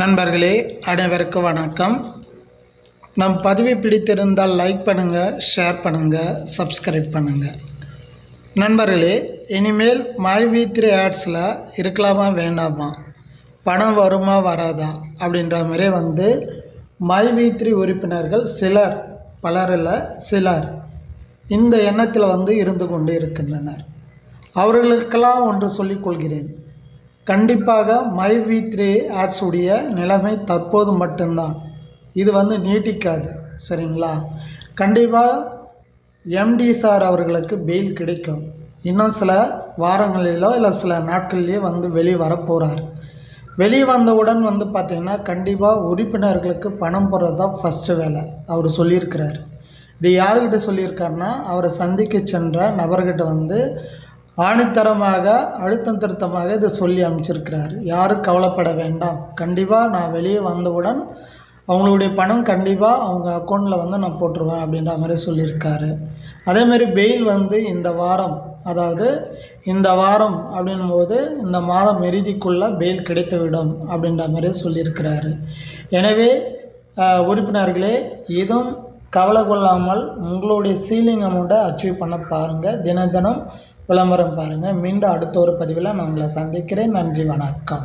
நண்பர்களே அனைவருக்கும் வணக்கம். நம் பதிவை பிடித்திருந்தால் லைக் பண்ணுங்கள் ஷேர் பண்ணுங்கள் சப்ஸ்கிரைப் பண்ணுங்கள் நண்பர்களே இனிமேல் மை வி த்ரீ ஆட்ஸில் இருக்கலாமா வேண்டாமா? பணம் வருமா வராதா? அப்படின்ற மாதிரி வந்து மை வீத்ரி த்ரீ உறுப்பினர்கள் சிலர் பலரில் சிலர் இந்த எண்ணத்தில் வந்து இருந்து கொண்டு இருக்கின்றனர். அவர்களுக்கெல்லாம் ஒன்று சொல்லிக் கொள்கிறேன். கண்டிப்பாக மை வி த்ரீ ஆட்ஸ் உடைய நிலைமை தற்போது மட்டும்தான். இது வந்து நீட்டிக்காது சரிங்களா? கண்டிப்பாக எம்டி சார் அவர்களுக்கு பெயில் கிடைக்கும். இன்னும் சில வாரங்களிலோ இல்லை சில நாட்கள்லேயோ வந்து வெளியே வரப்போகிறார் வெளியே வந்தவுடன் வந்து பார்த்திங்கன்னா கண்டிப்பாக உறுப்பினர்களுக்கு பணம் போடுறது தான் ஃபஸ்ட்டு வேலை அவர் சொல்லியிருக்கிறார். இது யாருக்கிட்ட சொல்லியிருக்காருன்னா அவரை சந்திக்க சென்ற நபர்கிட்ட வந்து ஆணித்தரமாக அழுத்தம் திருத்தமாக இதை சொல்லி அமைச்சிருக்கிறார். யாரும் கவலைப்பட வேண்டாம். கண்டிப்பாக நான் வெளியே வந்தவுடன் அவங்களுடைய பணம் கண்டிப்பாக அவங்க அக்கௌண்ட்டில் வந்து நான் போட்டுருவேன் அப்படின்ற மாதிரி சொல்லியிருக்காரு. அதேமாரி பெயில் வந்து இந்த வாரம் அதாவது இந்த வாரம் அப்படின்போது இந்த மாதம் இறுதிக்குள்ளே பெயில் கிடைத்துவிடும் அப்படின்ற மாதிரி சொல்லியிருக்கிறாரு. எனவே உறுப்பினர்களே இதுவும் கவலை கொள்ளாமல் உங்களுடைய சீலிங் அமௌண்ட்டை அச்சீவ் பண்ண பாருங்கள் தினம் தினம் விளம்பரம் பாருங்கள் மீண்டும் அடுத்த ஒரு பதிவில் நான் உங்களை சந்திக்கிறேன். நன்றி வணக்கம்.